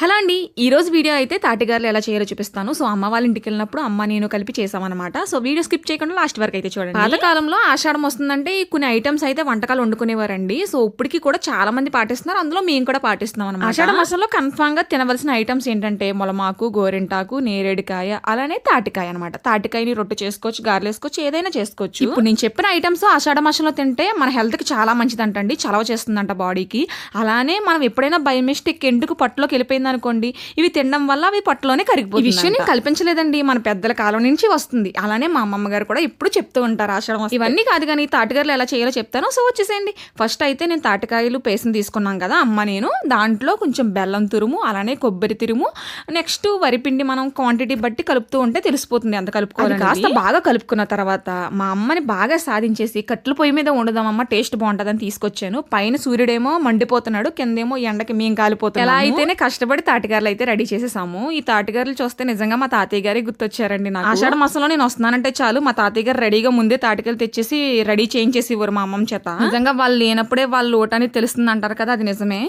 Hello అండి ఈ రోజు వీడియో అయితే తాటిగారులు ఎలా చేయాలో చూపిస్తాను. సో అమ్మ వాళ్ళ ఇంటికి వెళ్ళినప్పుడు అమ్మ నేను కలిపి చేసామన్నమాట సో వీడియో స్కిప్ చేయకుండా లాస్ట్ వరకు అయితే చూడండి. పాతకాలంలో ఆషాఢం వస్తుందంటే కొన్ని ఐటమ్స్ అయితే వంటకాలు వండుకునేవారండి. సో ఇప్పటికి కూడా చాలా మంది పాటిస్తున్నారు. అందులో మేము కూడా పాటిస్తున్నాం అనమాట ఆషాఢ మాసంలో కన్ఫామ్గా తినవలసిన ఐటమ్స్ ఏంటంటే మొలమాకు గోరింటాకు నేరేడుకాయ అలానే తాటికాయ అనమాట తాటికాయని రొట్టె చేసుకోవచ్చు గారెలు వేసుకోవచ్చు ఏదైనా చేసుకోవచ్చు. ఇప్పుడు నేను చెప్పిన ఐటమ్స్ ఆషాఢ మాసంలో తింటే మన హెల్త్కి చాలా మంచిదంటండి. చలవ చేస్తుందంట బాడీకి. అలానే మనం ఎప్పుడైనా బై మిస్టేక్ ఎందుకు పట్టులోకి వెళ్ళిపోయింది అనుకోండి ఇవి తినడం వల్ల అవి పట్టులోనే కరిగిపోయి విషయం నేను కల్పించలేదండి. మన పెద్దల కాలం నుంచి వస్తుంది. అలానే మా అమ్మమ్మ గారు కూడా ఎప్పుడు చెప్తూ ఉంటారు ఆషాఢం వస్తే. ఇవన్నీ కాదు కానీ తాటికాయలు ఎలా చేయాలో చెప్తాను. సో వచ్చేసేయండి. ఫస్ట్ అయితే నేను తాటికాయలు పేసిన తీసుకున్నాం కదా అమ్మ నేను. దాంట్లో కొంచెం బెల్లం తురుము అలానే కొబ్బరి తురుము. నెక్స్ట్ వరిపిండి మనం క్వాంటిటీ బట్టి కలుపుతూ ఉంటే తెలిసిపోతుంది ఎంత కలుపుకోవాలి కాస్త బాగా కలుపుకున్న తర్వాత మా అమ్మని బాగా సాధించేసి కట్టెల పొయ్యి మీద వండుదామమ్మ టేస్ట్ బాగుంటుందని తీసుకొచ్చాను. పైన సూర్యుడేమో మండిపోతున్నాడు కిందేమో ఎండకి మేము కాలిపోతున్నాం ఎలా అయితేనే కష్టపడి తాటిగారులు అయితే రెడీ చేసేసాము. ఈ తాటిగారులు చూస్తే నిజంగా మా తాతయ్య గారే గుర్తొచ్చారండి నాకు. ఆషాఢ మాసంలో నేను వస్తున్నానంటే చాలు మా తాతయ్య గారు రెడీగా ముందే తాటికాయలు తెచ్చేసి రెడీ చేయించేసి ఇవ్వరు మా అమ్మమ్మ చేత. నిజంగా వాళ్ళు లేనప్పుడే వాళ్ళు ఓటని తెలుస్తుంది అంటారు కదా అది నిజమే.